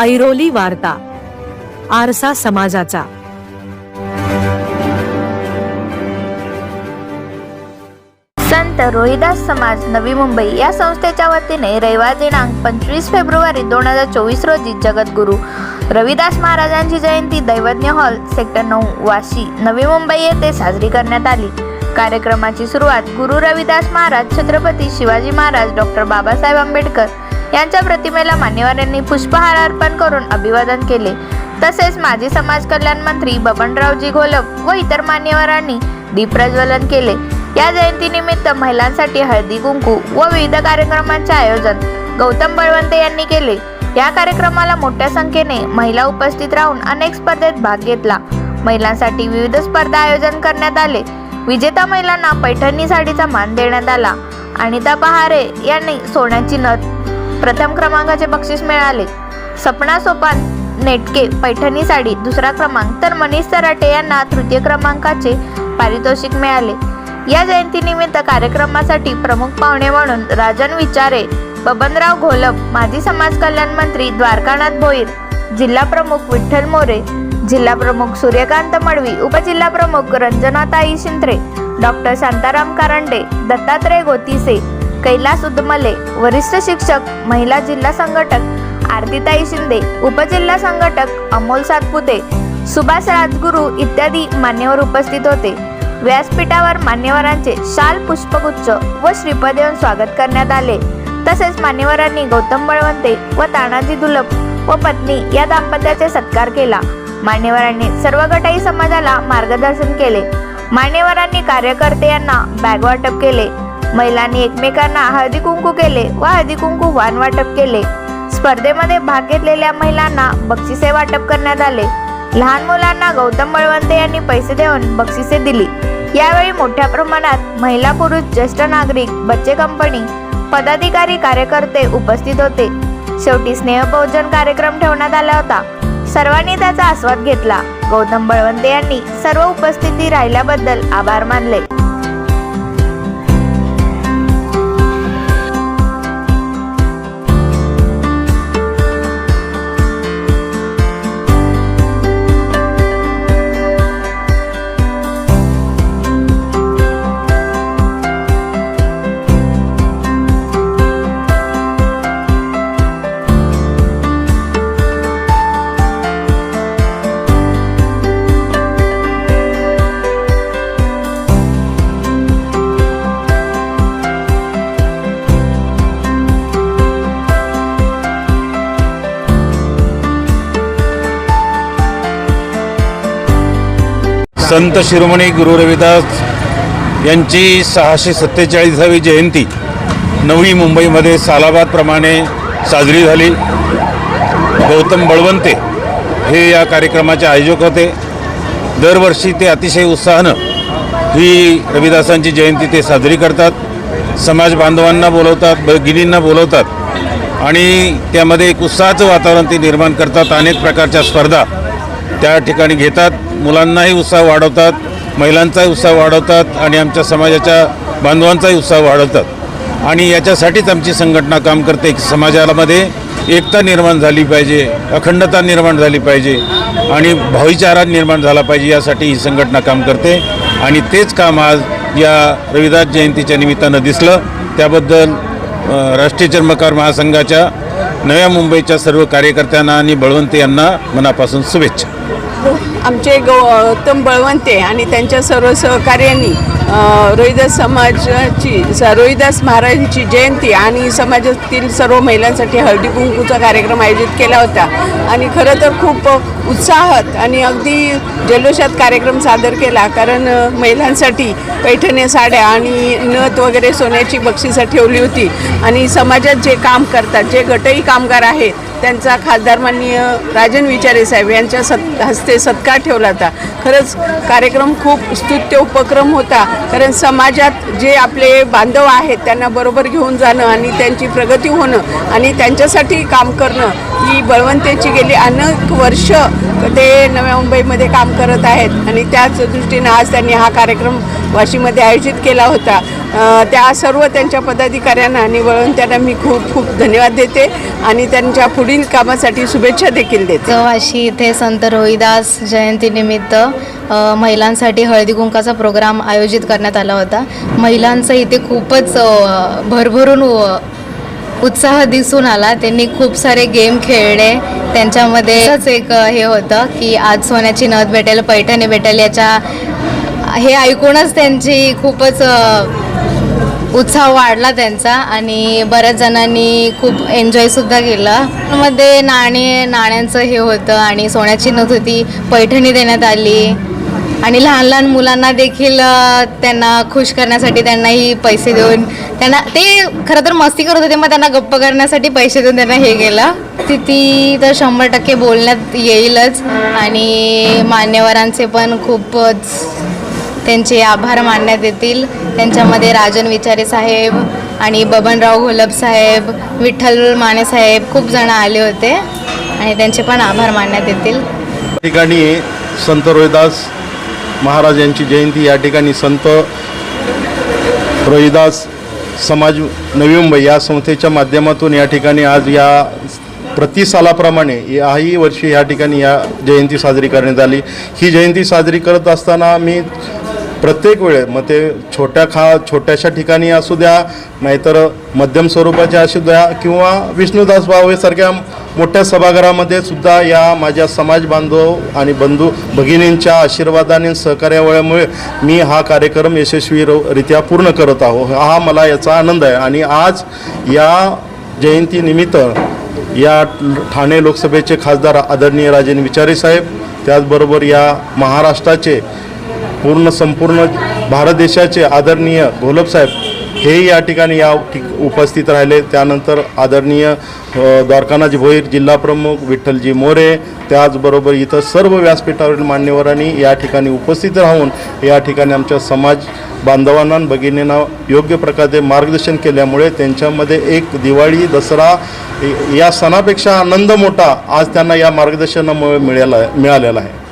ऐरोली वार्ता आरसा समाजाचा. संत रोहिदास समाज नवी मुंबई या संस्थेच्या वतीने रविवार दिनांक पंचवीस फेब्रुवारी दोन हजार चोवीस रोजी जगद्गुरू रविदास महाराजांची जयंती दैवज्ञ हॉल सेक्टर नऊ वाशी नवी मुंबई येथे साजरी करण्यात आली. कार्यक्रमाची सुरुवात गुरु रविदास महाराज छत्रपती शिवाजी महाराज डॉक्टर बाबासाहेब आंबेडकर यांच्या प्रतिमेला मान्यवरांनी पुष्पहार अर्पण करून अभिवादन केले. तसेच माजी समाज कल्याण मंत्री बबनरावजी घोलप व इतर मान्यवरांनी दीप प्रज्वलन केले. या जयंतीनिमित्त महिलांसाठी हळदी कुंकू व विविध कार्यक्रमांचे आयोजन गौतम बळवंते यांनी केले. या कार्यक्रमाला मोठ्या संख्येने महिला उपस्थित राहून अनेक स्पर्धेत भाग घेतला. महिलांसाठी विविध स्पर्धा आयोजन करण्यात आले. विजेता महिलांना पैठणी साडीचा मान देण्यात आला. अनिता पहारे यांनी सोन्याची नथ प्रथम क्रमांकाचे बक्षीस मिळाले. सपना सोपान नेटके पैठणी साडी दुसरा क्रमांक तर मनीष सराटे यांना तृतीय क्रमांकाचे पारितोषिक मिळाले. या जयंतीनिमित्त कार्यक्रमासाठी प्रमुख पाहुणे म्हणून राजन विचारे बबनराव घोलप माजी समाज कल्याण मंत्री द्वारकानाथ भोईर जिल्हा प्रमुख विठ्ठल मोरे जिल्हा प्रमुख सूर्यकांत मडवी उपजिल्हा प्रमुख रंजनाताई शिंत्रे डॉक्टर शांताराम कारंडे दत्तात्रय गोतिसे कैलास उदमले वरिष्ठ शिक्षक महिला जिल्हा संघटक आरतीताई शिंदे उपजिल्हा संघटक अमोल सातपुते सुभाष राजगुरू इत्यादी मान्यवर उपस्थित होते. व्यासपीठावर मान्यवरांचे शाल पुष्पगुच्छ व श्रीपद देऊन स्वागत करण्यात आले. तसेच मान्यवरांनी गौतम बळवंते व तानाजी दुलप व पत्नी या दाम्पत्याचे सत्कार केला. मान्यवरांनी सर्व गटाई समाजाला मार्गदर्शन केले. मान्यवरांनी कार्यकर्ते यांना बॅग वाटप केले. महिलांनी एकमेकांना हळदी कुंकू केले व हळदी कुंकू वाण वाटप केले. स्पर्धेमध्ये भाग घेतलेल्या महिलांना बक्षिसे वाटप करण्यात आले. लहान मुलांना गौतम बळवंते यांनी पैसे देऊन बक्षिसे दिली. यावेळी मोठ्या प्रमाणात महिला पुरुष ज्येष्ठ नागरिक बच्चे कंपनी पदाधिकारी कार्यकर्ते उपस्थित होते. शेवटी स्नेहभोजन कार्यक्रम ठेवण्यात आला होता. सर्वांनी त्याचा आस्वाद घेतला. गौतम बळवंते यांनी सर्व उपस्थिती राहिल्याबद्दल आभार मानले. संत शिरोमणी गुरु रविदास यांची सहाशे सत्तेचाळीसावी जयंती नवी मुंबईमध्ये सालाबादप्रमाणे साजरी झाली. गौतम बळवंते हे या कार्यक्रमाचे आयोजक होते. दरवर्षी ते अतिशय उत्साहानं ही रविदासांची जयंती ते साजरी करतात. समाज बांधवांना बोलवतात भगिनींना बोलवतात आणि त्यामध्ये एक उत्साहाचं वातावरण ते निर्माण करतात. अनेक प्रकारच्या स्पर्धा त्या ठिकाणी घेतात. मुलांनाही उत्साह वाढवतात महिलांचाही उत्साह वाढवतात आणि आमच्या समाजाच्या बांधवांचाही उत्साह वाढवतात. आणि याच्यासाठीच आमची संघटना काम करते. की समाजामध्ये एकता निर्माण झाली पाहिजे अखंडता निर्माण झाली पाहिजे आणि भाईचारा निर्माण झाला पाहिजे यासाठी ही संघटना काम करते. आणि तेच काम आज या रविदास जयंतीच्या निमित्तानं दिसलं. त्याबद्दल राष्ट्रीय चर्मकार महासंघाच्या नव्या मुंबईच्या सर्व कार्यकर्त्यांना आणि बळवंत यांना मनापासून शुभेच्छा. आमचे गौतम बळवंते आणि त्यांच्या सर्व सहकार्यांनी रोहिदास समाजाची स रोहिदास महाराजांची जयंती आणि समाजातील सर्व महिलांसाठी हळदी कुंकूचा कार्यक्रम आयोजित केला होता. आणि खरं तर खूप उत्साहात आणि अगदी जल्लोषात कार्यक्रम सादर केला. कारण महिलांसाठी पैठणे साड्या आणि नथ वगैरे सोन्याची बक्षिसं ठेवली होती. आणि समाजात जे काम करतात जे गटही कामगार आहेत त्यांचा खासदार माननीय राजन विचारे साहेब यांच्या सत् हस्ते सत्कार ठेवला होता. खरंच कार्यक्रम खूप स्तुत्य उपक्रम होता. कारण समाजात जे आपले बांधव आहेत त्यांना बरोबर घेऊन जाणं आणि त्यांची प्रगती होणं आणि त्यांच्यासाठी काम करणं ही बळवंतेची गेली अनेक वर्ष ते नव्या मुंबईमध्ये काम करत आहेत. आणि त्याच दृष्टीनं आज त्यांनी हा कार्यक्रम वाशीमध्ये आयोजित केला होता. त्या सर्व त्यांच्या पदाधिकाऱ्यांना निवळून त्यांना मी खूप खूप धन्यवाद देते आणि त्यांच्या पुढील कामासाठी शुभेच्छा देखील देते. वाशी इथे संत रोहिदास जयंतीनिमित्त महिलांसाठी हळदी कुंकाचा प्रोग्राम आयोजित करण्यात आला होता. महिलांचं इथे खूपच भरभरून उत्साह दिसून आला. त्यांनी खूप सारे गेम खेळले. त्यांच्यामध्येच एक हे होतं की आज सोन्याची नथ भेटेल पैठणी भेटेल याच्या हे ऐकूनच त्यांची खूपच उत्साह वाढला त्यांचा आणि बऱ्याच जणांनी खूप एन्जॉयसुद्धा केला. मध्ये नाणे नाण्यांचं हे होतं आणि सोन्याची नथ होती पैठणी देण्यात आली. आणि लहान लहान मुलांना देखील त्यांना खुश करण्यासाठी त्यांनाही पैसे देऊन त्यांना ते खरं तर मस्ती करत होते मग त्यांना गप्प करण्यासाठी पैसे देऊन त्यांना हे केलं. तिथे तर शंभर टक्के बोलण्यात येईलच आणि मान्यवरांचे पण खूपच त्यांचे आभार मानण्यात येतील. त्यांच्यामध्ये राजन विचारे साहेब आणि बबनराव घोलप साहेब विठ्ठल माने साहेब खूप जण आले होते आणि त्यांचे पण आभार मानण्यात येतील. ठिकाणी संत रोहिदास महाराज यांची जयंती या ठिकाणी संत रोहिदास समाज नवी मुंबई या संस्थेच्या माध्यमातून या ठिकाणी आज या प्रतिसालाप्रमाणे याही वर्षी या ठिकाणी या जयंती साजरी करण्यात आली. ही जयंती साजरी करत असताना मी प्रत्येक वेळे मग ते छोट्या खा छोट्याशा ठिकाणी असू द्या नाहीतर मध्यम स्वरूपाच्या असू द्या किंवा विष्णुदास भावेसारख्या मोठ्या सभागृहामध्ये सुद्धा या माझ्या समाज बांधव आणि बंधू भगिनींच्या आशीर्वादाने आणि सहकार्यामुळे मी हा कार्यक्रम यशस्वीरित्या पूर्ण करत आहो. हा मला याचा आनंद आहे. आणि आज या जयंतीनिमित्त या ठाणे लोकसभेचे खासदार आदरणीय राजेन विचारे साहेब त्याचबरोबर या महाराष्ट्राचे पूर्ण संपूर्ण भारत देशाचे आदरणीय घोलपसाहेब हेही या ठिकाणी या ठिक उपस्थित राहिले. त्यानंतर आदरणीय अ, द्वारकानाथ भोईर जिल्हाप्रमुख विठ्ठलजी मोरे त्याचबरोबर इथं सर्व व्यासपीठावरील मान्यवरांनी या ठिकाणी उपस्थित राहून या ठिकाणी आमच्या समाज बांधवांना भगिनींना योग्य प्रकारे मार्गदर्शन केल्यामुळे त्यांच्यामध्ये एक दिवाळी दसरा या सणापेक्षा आनंद मोठा आज त्यांना या मार्गदर्शनामुळे मिळाला मिळालेला आहे.